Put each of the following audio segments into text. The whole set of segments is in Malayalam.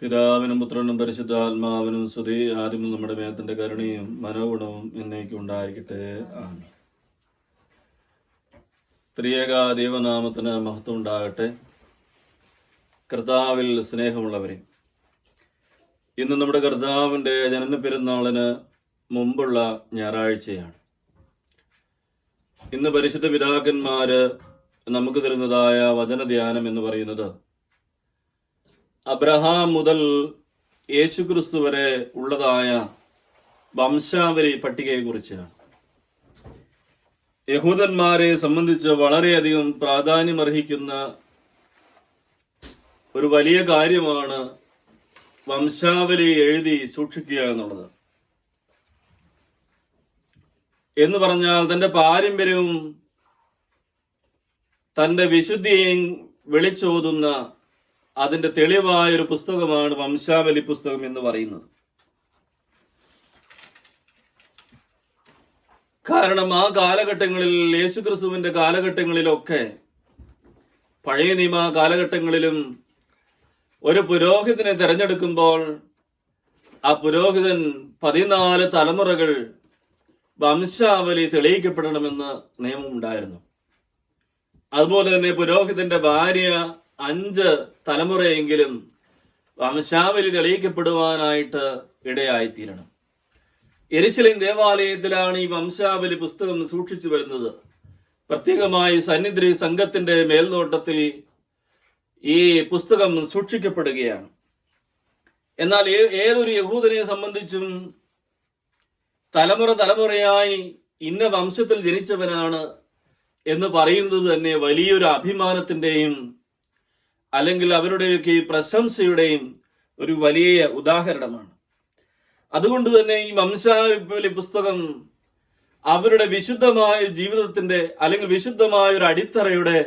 പിതാവിനും പുത്രനും പരിശുദ്ധ ആത്മാവിനും സ്തുതി. ആദ്യം നമ്മുടെ മേത്തിന്റെ കരുണയും മനോഗുണവും എന്നേക്കും ഉണ്ടായിരിക്കട്ടെ. ആമീൻ. ത്രിയേക ദൈവനാമത്തിന് മഹത്വം ഉണ്ടാകട്ടെ. കർത്താവിൽ സ്നേഹമുള്ളവരെ ഇന്ന് നമ്മുടെ കർത്താവിന്റെ ജനന പെരുന്നാളിന് മുമ്പുള്ള ഞായറാഴ്ചയാണ്. ഇന്ന് പരിശുദ്ധ പിതാക്കന്മാര് നമുക്ക് തരുന്നതായ വചനധ്യാനം എന്ന് പറയുന്നത് അബ്രഹാം മുതൽ യേശുക്രിസ്തു വരെ ഉള്ളതായ വംശാവലി പട്ടികയെക്കുറിച്ചാണ്. യഹൂദന്മാരെ സംബന്ധിച്ച് വളരെയധികം പ്രാധാന്യമർഹിക്കുന്ന ഒരു വലിയ കാര്യമാണ് വംശാവലി എഴുതി സൂക്ഷിക്കുക എന്നുള്ളത്. എന്ന് പറഞ്ഞാൽ തന്റെ പാരമ്പര്യവും തന്റെ വിശുദ്ധിയെയും വിളിച്ചോതുന്ന അതിന്റെ തെളിവായ ഒരു പുസ്തകമാണ് വംശാവലി പുസ്തകം എന്ന് പറയുന്നത്. കാരണം ആ കാലഘട്ടങ്ങളിൽ യേശുക്രിസ്തുവിന്റെ കാലഘട്ടങ്ങളിലൊക്കെ പഴയ നിയമ കാലഘട്ടങ്ങളിലും ഒരു പുരോഹിതനെ തിരഞ്ഞെടുക്കുമ്പോൾ ആ പുരോഹിതൻ പതിനാല് തലമുറകൾ വംശാവലി തെളിയിക്കപ്പെടണമെന്ന് നിയമമുണ്ടായിരുന്നു. അതുപോലെ തന്നെ പുരോഹിതന്റെ ഭാര്യ അഞ്ച് തലമുറയെങ്കിലും വംശാവലി തെളിയിക്കപ്പെടുവാനായിട്ട് ഇടയായിത്തീരണം. എരിശിലിൻ ദേവാലയത്തിലാണ് ഈ വംശാവലി പുസ്തകം സൂക്ഷിച്ചു വരുന്നത്. പ്രത്യേകമായി സന്നിധി സംഘത്തിന്റെ മേൽനോട്ടത്തിൽ ഈ പുസ്തകം സൂക്ഷിക്കപ്പെടുകയാണ്. എന്നാൽ ഏതൊരു യഹൂദനെ സംബന്ധിച്ചും തലമുറ തലമുറയായി ഇന്ന വംശത്തിൽ ജനിച്ചവനാണ് എന്ന് പറയുന്നത് തന്നെ വലിയൊരു അഭിമാനത്തിന്റെയും അല്ലെങ്കിൽ അവരുടെയൊക്കെ ഈ പ്രശംസയുടെയും ഒരു വലിയ ഉദാഹരണമാണ്. അതുകൊണ്ട് തന്നെ ഈ വംശാവലി പുസ്തകം അവരുടെ വിശുദ്ധമായ ജീവിതത്തിന്റെ അല്ലെങ്കിൽ വിശുദ്ധമായ ഒരു അടിത്തറയുടെ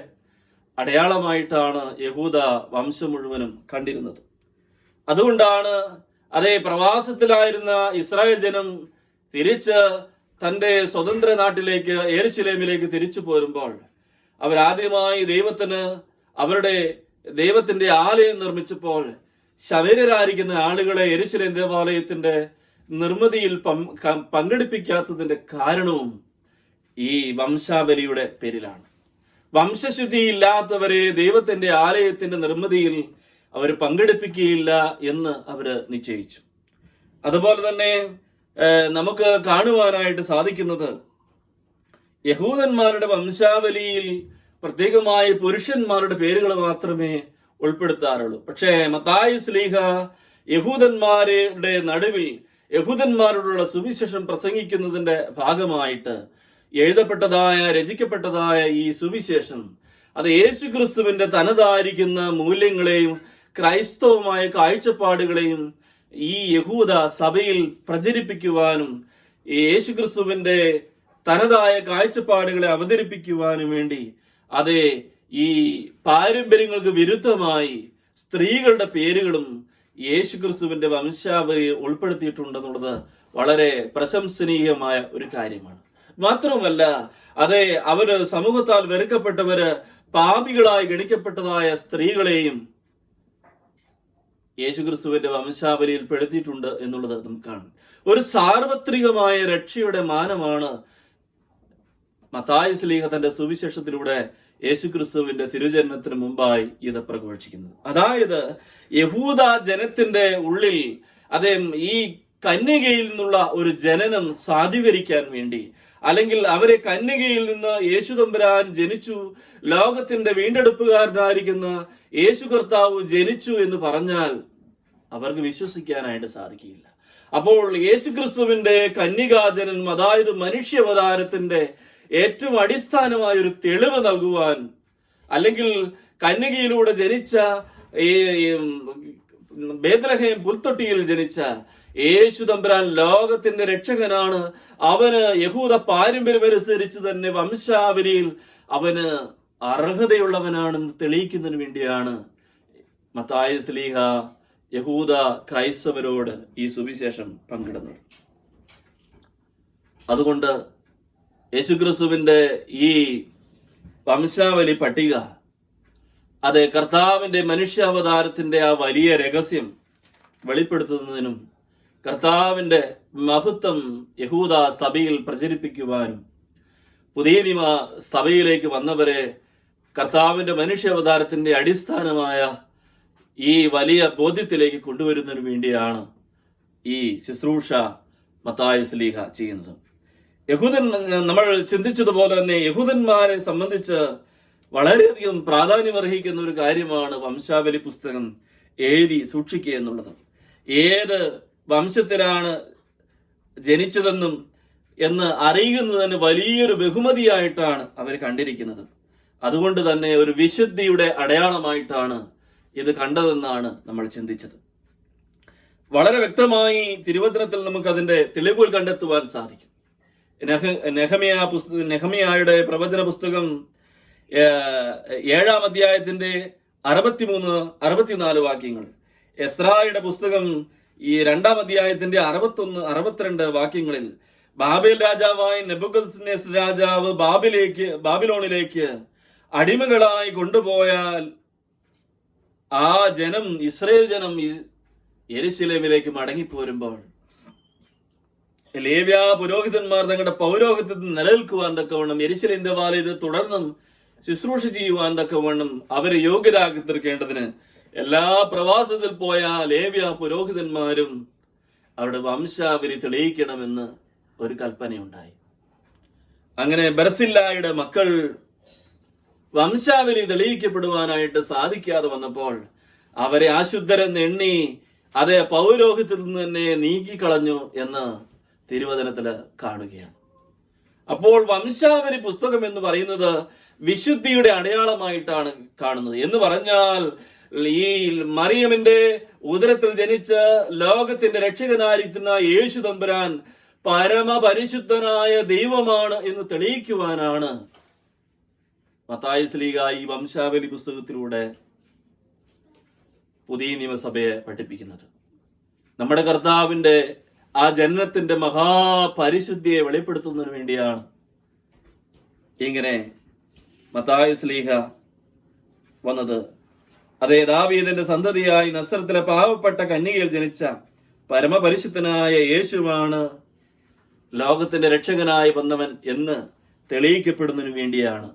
അടയാളമായിട്ടാണ് യഹൂദ വംശം മുഴുവനും കണ്ടിരുന്നത്. അതുകൊണ്ടാണ് അതേ പ്രവാസത്തിലായിരുന്ന ഇസ്രായേൽ ജനം തിരിച്ച് തന്റെ സ്വതന്ത്ര നാട്ടിലേക്ക് ഏരുശിലേമിലേക്ക് തിരിച്ചു പോരുമ്പോൾ അവരാദ്യമായി ദൈവത്തിന് അവരുടെ ദൈവത്തിന്റെ ആലയം നിർമ്മിച്ചപ്പോൾ ശവരരായിരിക്കുന്ന ആളുകളെ എരിശിലെ ദേവാലയത്തിന്റെ നിർമ്മിതിയിൽ പങ്കെടുപ്പിക്കാത്തതിന്റെ കാരണവും ഈ വംശാവലിയുടെ പേരിലാണ്. വംശശുദ്ധി ഇല്ലാത്തവരെ ദൈവത്തിന്റെ ആലയത്തിന്റെ നിർമ്മിതിയിൽ അവർ പങ്കെടുപ്പിക്കുകയില്ല എന്ന് അവർ നിശ്ചയിച്ചു. അതുപോലെ തന്നെ നമുക്ക് കാണുവാനായിട്ട് സാധിക്കുന്നത് യഹൂദന്മാരുടെ വംശാവലിയിൽ പ്രത്യേകമായി പുരുഷന്മാരുടെ പേരുകൾ മാത്രമേ ഉൾപ്പെടുത്താറുള്ളൂ. പക്ഷേ മത്തായി സ്ലീഹ യഹൂദന്മാരുടെ നടുവിൽ യഹൂദന്മാരോടുള്ള സുവിശേഷം പ്രസംഗിക്കുന്നതിന്റെ ഭാഗമായിട്ട് എഴുതപ്പെട്ടതായ രചിക്കപ്പെട്ടതായ ഈ സുവിശേഷം അത് യേശു ക്രിസ്തുവിന്റെ തനതായിരിക്കുന്ന മൂല്യങ്ങളെയും ക്രൈസ്തവമായ കാഴ്ചപ്പാടുകളെയും ഈ യഹൂദ സഭയിൽ പ്രചരിപ്പിക്കുവാനും യേശു ക്രിസ്തുവിന്റെ തനതായ കാഴ്ചപ്പാടുകളെ അവതരിപ്പിക്കുവാനും വേണ്ടി അതെ ഈ പാരമ്പര്യങ്ങൾക്ക് വിരുദ്ധമായി സ്ത്രീകളുടെ പേരുകളും യേശു ക്രിസ്തുവിന്റെ വംശാവലി ഉൾപ്പെടുത്തിയിട്ടുണ്ടെന്നുള്ളത് വളരെ പ്രശംസനീയമായ ഒരു കാര്യമാണ്. മാത്രവുമല്ല അതെ അവർ സമൂഹത്താൽ വെറുക്കപ്പെട്ടവര് പാപികളായി ഗണിക്കപ്പെട്ടതായ സ്ത്രീകളെയും യേശുക്രിസ്തുവിന്റെ വംശാവലിയിൽ പെടുത്തിയിട്ടുണ്ട് എന്നുള്ളത് നമുക്ക് കാണാം. ഒരു സാർവത്രികമായ രക്ഷയുടെ മാനമാണ് മത്തായി തന്റെ സുവിശേഷത്തിലൂടെ യേശുക്രിസ്തുവിന്റെ തിരുജനനത്തിന് മുമ്പായി ഇത് പ്രഘോഷിക്കുന്നത്. അതായത് യഹൂദ ജനത്തിന്റെ ഉള്ളിൽ അദ്ദേഹം ഈ കന്യകയിൽ നിന്നുള്ള ഒരു ജനനം സാധൂകരിക്കാൻ വേണ്ടി അല്ലെങ്കിൽ അവരെ കന്യകയിൽ നിന്ന് യേശു തമ്പുരാൻ ജനിച്ചു ലോകത്തിന്റെ വീണ്ടെടുപ്പുകാരനായിരിക്കുന്ന യേശു കർത്താവ് ജനിച്ചു എന്ന് പറഞ്ഞാൽ അവർക്ക് വിശ്വസിക്കാനായിട്ട് സാധിക്കില്ല അപ്പോൾ യേശുക്രിസ്തുവിന്റെ കന്യകാജനൻ അതായത് മനുഷ്യാവതാരത്തിന്റെ ഏറ്റവും അടിസ്ഥാനമായ ഒരു തെളിവ് നൽകുവാൻ അല്ലെങ്കിൽ കന്യകയിലൂടെ ജനിച്ച ഈ ബേദ്രഹേം പുൽത്തൊട്ടിയിൽ ജനിച്ച യേശു തമ്പുരാൻ ലോകത്തിന്റെ രക്ഷകനാണ്. അവന് യഹൂദ പാരമ്പര്യമനുസരിച്ച് തന്നെ വംശാവലിയിൽ അവന് അർഹതയുള്ളവനാണെന്ന് തെളിയിക്കുന്നതിന് വേണ്ടിയാണ് മത്തായ സ്ലീഹ യഹൂദ ക്രൈസ്തവരോട് ഈ സുവിശേഷം പങ്കിടുന്നത്. അതുകൊണ്ട് യേശുക്രിസ്തുവിന്റെ ഈ വംശാവലി പട്ടിക അത് കർത്താവിന്റെ മനുഷ്യാവതാരത്തിന്റെ ആ വലിയ രഹസ്യം വെളിപ്പെടുത്തുന്നതിനും കർത്താവിന്റെ മഹത്വം യഹൂദ സഭയിൽ പ്രചരിപ്പിക്കുവാനും പുതിയ നിയമ സഭയിലേക്ക് വന്നവരെ കർത്താവിന്റെ മനുഷ്യാവതാരത്തിന്റെ അടിസ്ഥാനമായ ഈ വലിയ ബോധ്യത്തിലേക്ക് കൊണ്ടുവരുന്നതിനു വേണ്ടിയാണ് ഈ ശുശ്രൂഷ മത്തായ സ്ലീഹ ചെയ്യുന്നത്. യഹൂദൻ നമ്മൾ ചിന്തിച്ചതുപോലെ തന്നെ യഹൂദന്മാരെ സംബന്ധിച്ച് വളരെയധികം പ്രാധാന്യമർഹിക്കുന്ന ഒരു കാര്യമാണ് വംശാവലി പുസ്തകം എഴുതി സൂക്ഷിക്കുക എന്നുള്ളത്. ഏത് വംശത്തിലാണ് ജനിച്ചതെന്നും എന്ന് അറിയുന്നതിന് വലിയൊരു ബഹുമതിയായിട്ടാണ് അവർ കണ്ടിരിക്കുന്നത്. അതുകൊണ്ട് തന്നെ ഒരു വിശുദ്ധിയുടെ അടയാളമായിട്ടാണ് ഇത് കണ്ടതെന്നാണ് നമ്മൾ ചിന്തിച്ചത്. വളരെ വ്യക്തമായി തിരുവചനത്തിൽ നമുക്ക് അതിന്റെ തെളിവുകൾ കണ്ടെത്തുവാൻ സാധിക്കും. നെഹ- നെഹമിയ പുസ്തക നെഹമിയായുടെ പ്രവചന പുസ്തകം ഏഴാം അധ്യായത്തിന്റെ അറുപത്തിമൂന്ന് അറുപത്തിനാല് വാക്യങ്ങൾ. എസ്രായുടെ പുസ്തകം ഈ രണ്ടാം അധ്യായത്തിന്റെ അറുപത്തൊന്ന് അറുപത്തിരണ്ട് വാക്യങ്ങളിൽ ബാബേൽ രാജാവായ നെബുക്കദ്നേസ് രാജാവ് ബാബിലേക്ക് ബാബിലോണിലേക്ക് അടിമകളായി കൊണ്ടുപോയാൽ ആ ജനം ഇസ്രയേൽ ജനം എരിശിലേമിലേക്ക് മടങ്ങിപ്പോരുമ്പോൾ ലേവ്യ പുരോഹിതന്മാർ തങ്ങളുടെ പൗരോഹിത്യത്തിൽ നിലനിൽക്കുവാൻ തക്കവണ്ണം യെരുശലേം ദേവാലയത്തിൽ തുടർന്നും ശുശ്രൂഷ ചെയ്യുവാൻ തക്കവണ്ണം അവരെ യോഗ്യരാക്കി തീർക്കേണ്ടതിന് എല്ലാ പ്രവാസത്തിൽ പോയ ലേവ്യ പുരോഹിതന്മാരും അവരുടെ വംശാവലി തെളിയിക്കണമെന്ന് ഒരു കൽപ്പനയുണ്ടായി. അങ്ങനെ ബർസില്ലായുടെ മക്കൾ വംശാവലി തെളിയിക്കപ്പെടുവാനായിട്ട് സാധിക്കാതെ വന്നപ്പോൾ അവരെ ആശുദ്ധരെന്ന് എണ്ണി അതേ പൗരോഹിത്യത്തിൽ നിന്ന് തന്നെ നീക്കിക്കളഞ്ഞു എന്ന് തിരുവചനത്തിൽ കാണുകയാണ്. അപ്പോൾ വംശാവലി പുസ്തകം എന്ന് പറയുന്നത് വിശുദ്ധിയുടെ അടയാളമായിട്ടാണ് കാണുന്നത്. എന്ന് പറഞ്ഞാൽ ഈ മറിയമിന്റെ ഉദരത്തിൽ ജനിച്ച് ലോകത്തിന്റെ രക്ഷകനായിരിക്കുന്ന യേശു തമ്പുരാൻ പരമപരിശുദ്ധനായ ദൈവമാണ് എന്ന് തെളിയിക്കുവാനാണ് മത്തായി സ്ലീഗ ഈ വംശാവലി പുസ്തകത്തിലൂടെ പുതിയ നിയമസഭയെ പഠിപ്പിക്കുന്നത്. നമ്മുടെ കർത്താവിന്റെ ആ ജനനത്തിന്റെ മഹാപരിശുദ്ധിയെ വെളിപ്പെടുത്തുന്നതിന് വേണ്ടിയാണ്. ഇങ്ങനെ മത്തായ സ്ലീഹ വന്നത്. അതേ ദാവീദിന്റെ സന്തതിയായി നസ്രത്തിലെ പാവപ്പെട്ട കന്യകയിൽ ജനിച്ച പരമപരിശുദ്ധനായ യേശുവാണ് ലോകത്തിന്റെ രക്ഷകനായി വന്നവൻ എന്ന് തെളിയിക്കപ്പെടുന്നതിന് വേണ്ടിയാണ്.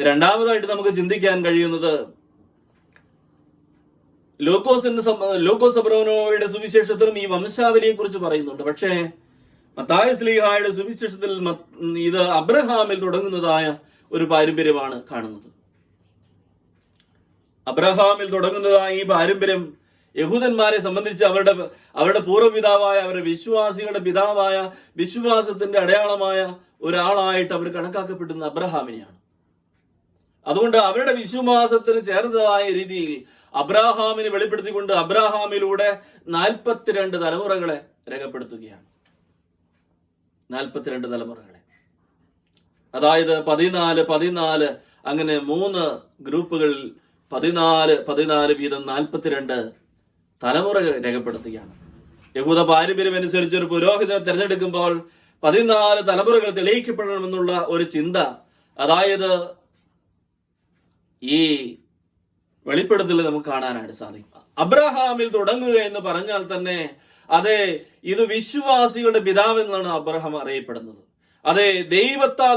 രണ്ടാമതായിട്ട് നമുക്ക് ചിന്തിക്കാൻ കഴിയുന്നത് ലൂക്കോസിന്റെ ലൂക്കോസ് അബ്രോനോയുടെ സുവിശേഷത്തിലും ഈ വംശാവലിയെ കുറിച്ച് പറയുന്നുണ്ട്. പക്ഷേ മത്തായ സ്ലീഹായുടെ സുവിശേഷത്തിൽ ഇത് അബ്രഹാമിൽ തുടങ്ങുന്നതായ ഒരു പാരമ്പര്യമാണ് കാണുന്നത്. അബ്രഹാമിൽ തുടങ്ങുന്നതായ ഈ പാരമ്പര്യം യഹൂദന്മാരെ സംബന്ധിച്ച് അവരുടെ അവരുടെ പൂർവപിതാവായ അവരുടെ വിശ്വാസികളുടെ പിതാവായ വിശ്വാസത്തിന്റെ അടയാളമായ ഒരാളായിട്ട് അവർ കണക്കാക്കപ്പെടുന്ന അബ്രഹാമിനെയാണ്. അതുകൊണ്ട് അവരുടെ വിശ്വാസത്തിന് ചേർന്നതായ രീതിയിൽ അബ്രാഹാമിനെ വെളിപ്പെടുത്തിക്കൊണ്ട് അബ്രാഹാമിലൂടെ നാൽപ്പത്തിരണ്ട് തലമുറകളെ രേഖപ്പെടുത്തുകയാണ്. നാൽപ്പത്തിരണ്ട് തലമുറകളെ. അതായത് പതിനാല് പതിനാല് അങ്ങനെ മൂന്ന് ഗ്രൂപ്പുകൾ പതിനാല് പതിനാല് വീതം നാൽപ്പത്തിരണ്ട് തലമുറകൾ രേഖപ്പെടുത്തുകയാണ്. യഹൂദ പാരമ്പര്യം അനുസരിച്ച് ഒരു പുരോഹിതനെ തിരഞ്ഞെടുക്കുമ്പോൾ പതിനാല് തലമുറകൾ തെളിയിക്കപ്പെടണമെന്നുള്ള ഒരു ചിന്ത അതായത് ഈ വെളിപ്പെടുത്തൽ നമുക്ക് കാണാനായിട്ട് സാധിക്കും. അബ്രഹാമിൽ തുടങ്ങുക എന്ന് പറഞ്ഞാൽ തന്നെ അതെ ഇത് വിശ്വാസികളുടെ പിതാവ് എന്നാണ് അബ്രഹാം അറിയപ്പെടുന്നത്. അതെ ദൈവത്താൽ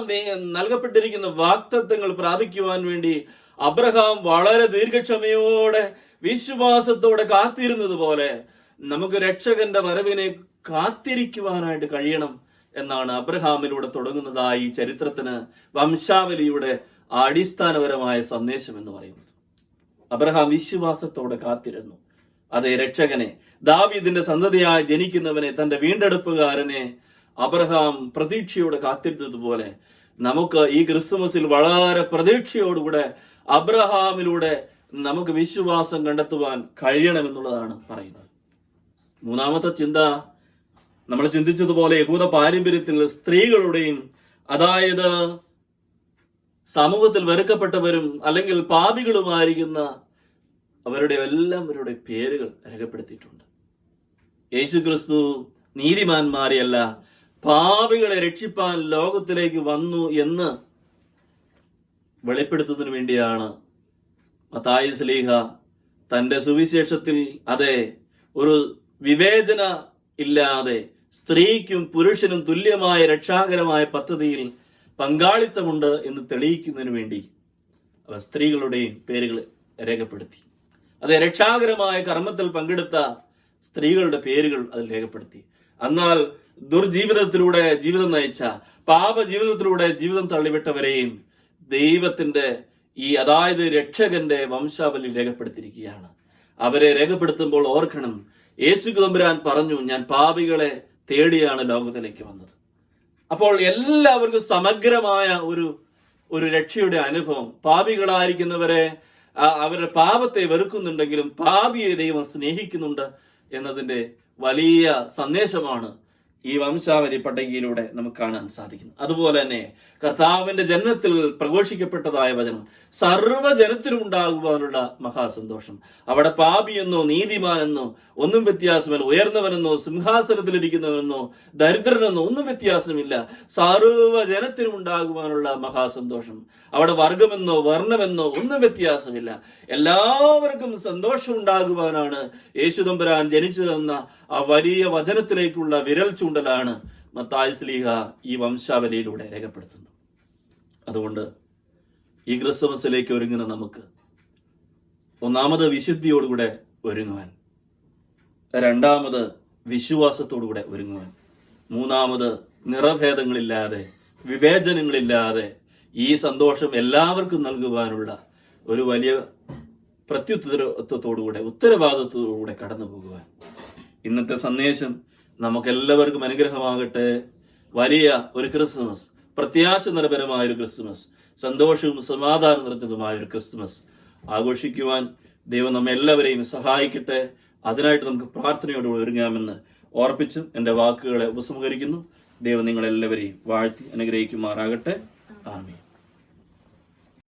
നൽകപ്പെട്ടിരിക്കുന്ന വാക്തത്വങ്ങൾ പ്രാപിക്കുവാൻ വേണ്ടി അബ്രഹാം വളരെ ദീർഘക്ഷമയോടെ വിശ്വാസത്തോടെ കാത്തിരുന്നത് പോലെ നമുക്ക് രക്ഷകന്റെ വരവിനെ കാത്തിരിക്കുവാനായിട്ട് കഴിയണം എന്നാണ് അബ്രഹാമിലൂടെ തുടങ്ങുന്നതായി ചരിത്രത്തിന് വംശാവലിയുടെ അടിസ്ഥാനപരമായ സന്ദേശം എന്ന് പറയുന്നത്. അബ്രഹാം വിശ്വാസത്തോടെ കാത്തിരുന്നു. അതേ രക്ഷകനെ ദാവീദിന്റെ സന്തതിയായി ജനിക്കുന്നവനെ തന്റെ വീണ്ടെടുപ്പുകാരനെ അബ്രഹാം പ്രതീക്ഷയോടെ കാത്തിരുന്നതുപോലെ നമുക്ക് ഈ ക്രിസ്തുമസിൽ വളരെ പ്രതീക്ഷയോടുകൂടെ അബ്രഹാമിലൂടെ നമുക്ക് വിശ്വാസം കണ്ടെത്തുവാൻ കഴിയണമെന്നുള്ളതാണ് പറയുന്നത്. മൂന്നാമത്തെ ചിന്ത നമ്മൾ ചിന്തിച്ചതുപോലെ യഹൂദ പാരമ്പര്യത്തിൽ സ്ത്രീകളുടെയും അതായത് സമൂഹത്തിൽ വെറുക്കപ്പെട്ടവരും അല്ലെങ്കിൽ പാപികളുമായിരിക്കുന്ന അവരുടെ എല്ലാവരുടെ പേരുകൾ രേഖപ്പെടുത്തിയിട്ടുണ്ട്. യേശു ക്രിസ്തു നീതിമാന്മാരെയല്ല പാപികളെ രക്ഷിപ്പാൻ ലോകത്തിലേക്ക് വന്നു എന്ന് വെളിപ്പെടുത്തുന്നതിന് വേണ്ടിയാണ് മത്തായി സ്ലീഹ തന്റെ സുവിശേഷത്തിൽ അതെ ഒരു വിവേചന ഇല്ലാതെ സ്ത്രീക്കും പുരുഷനും തുല്യമായ രക്ഷാകരമായ പദ്ധതിയിൽ പങ്കാളിത്തമുണ്ട് എന്ന് തെളിയിക്കുന്നതിന് വേണ്ടി അവ സ്ത്രീകളുടെയും പേരുകൾ രേഖപ്പെടുത്തി. അതെ രക്ഷാകരമായ കർമ്മത്തിൽ പങ്കെടുത്ത സ്ത്രീകളുടെ പേരുകൾ അതിൽ രേഖപ്പെടുത്തി. എന്നാൽ ദുർജീവിതത്തിലൂടെ ജീവിതം നയിച്ച പാപ ജീവിതത്തിലൂടെ ജീവിതം തള്ളിവിട്ടവരെയും ദൈവത്തിന്റെ ഈ അതായത് രക്ഷകന്റെ വംശാവലി രേഖപ്പെടുത്തിയിരിക്കുകയാണ്. അവരെ രേഖപ്പെടുത്തുമ്പോൾ ഓർക്കണം യേശു തമ്പുരാൻ പറഞ്ഞു ഞാൻ പാപികളെ തേടിയാണ് ലോകത്തിലേക്ക് വന്നത്. അപ്പോൾ എല്ലാവർക്കും സമഗ്രമായ ഒരു ഒരു രക്ഷയുടെ അനുഭവം. പാപികളായിരിക്കുന്നവരെ അവരുടെ പാപത്തെ വെറുക്കുന്നുണ്ടെങ്കിലും പാപിയെ ദൈവം സ്നേഹിക്കുന്നുണ്ട് എന്നതിന്റെ വലിയ സന്ദേശമാണ് ഈ വംശാവലി പട്ടികയിലൂടെ നമുക്ക് കാണാൻ സാധിക്കുന്നു. അതുപോലെ തന്നെ കർത്താവിന്റെ ജനനത്തിൽ പ്രഘോഷിക്കപ്പെട്ടതായ വചനം സർവജനത്തിനും ഉണ്ടാകുവാനുള്ള മഹാസന്തോഷം. അവിടെ പാപിയെന്നോ നീതിമാനെന്നോ ഒന്നും വ്യത്യാസമില്ല. ഉയർന്നവനെന്നോ സിംഹാസനത്തിലിരിക്കുന്നവനെന്നോ ദരിദ്രനെന്നോ ഒന്നും വ്യത്യാസമില്ല. സർവജനത്തിനും ഉണ്ടാകുവാനുള്ള മഹാസന്തോഷം. അവിടെ വർഗമെന്നോ വർണമെന്നോ ഒന്നും വ്യത്യാസമില്ല. എല്ലാവർക്കും സന്തോഷം ഉണ്ടാകുവാനാണ് യേശുദമ്പുരാൻ ജനിച്ചതെന്ന ആ വലിയ വചനത്തിലേക്കുള്ള വിരൽ ചൂണ്ടലാണ് മത്തായ സ്ലീഹ ഈ വംശാവലിയിലൂടെ രേഖപ്പെടുത്തുന്നത്. അതുകൊണ്ട് ഈ ക്രിസ്മസിലേക്ക് ഒരുങ്ങുന്ന നമുക്ക് ഒന്നാമത് വിശുദ്ധിയോടുകൂടെ ഒരുങ്ങുവാൻ രണ്ടാമത് വിശ്വാസത്തോടുകൂടെ ഒരുങ്ങുവാൻ മൂന്നാമത് നിറഭേദങ്ങളില്ലാതെ വിവേചനങ്ങളില്ലാതെ ഈ സന്തോഷം എല്ലാവർക്കും നൽകുവാനുള്ള ഒരു വലിയ പ്രത്യുത്തരത്വത്തോടുകൂടെ ഉത്തരവാദിത്വത്തോടുകൂടെ കടന്നു പോകുവാൻ ഇന്നത്തെ സന്ദേശം നമുക്കെല്ലാവർക്കും അനുഗ്രഹമാകട്ടെ. വലിയ ഒരു ക്രിസ്മസ് പ്രത്യാശ നിരപരമായ ഒരു ക്രിസ്മസ് സന്തോഷവും സമാധാനം നിറഞ്ഞതുമായ ഒരു ക്രിസ്മസ് ആഘോഷിക്കുവാൻ ദൈവം നമ്മെ എല്ലാവരെയും സഹായിക്കട്ടെ. അതിനായിട്ട് നമുക്ക് പ്രാർത്ഥനയോടുകൂടി ഒരുങ്ങാമെന്ന് ഓർപ്പിച്ചും എന്റെ വാക്കുകളെ ഉപസംഹരിക്കുന്നു. ദൈവം നിങ്ങളെല്ലാവരെയും വാഴ്ത്തി അനുഗ്രഹിക്കുമാറാകട്ടെ. ആമീൻ.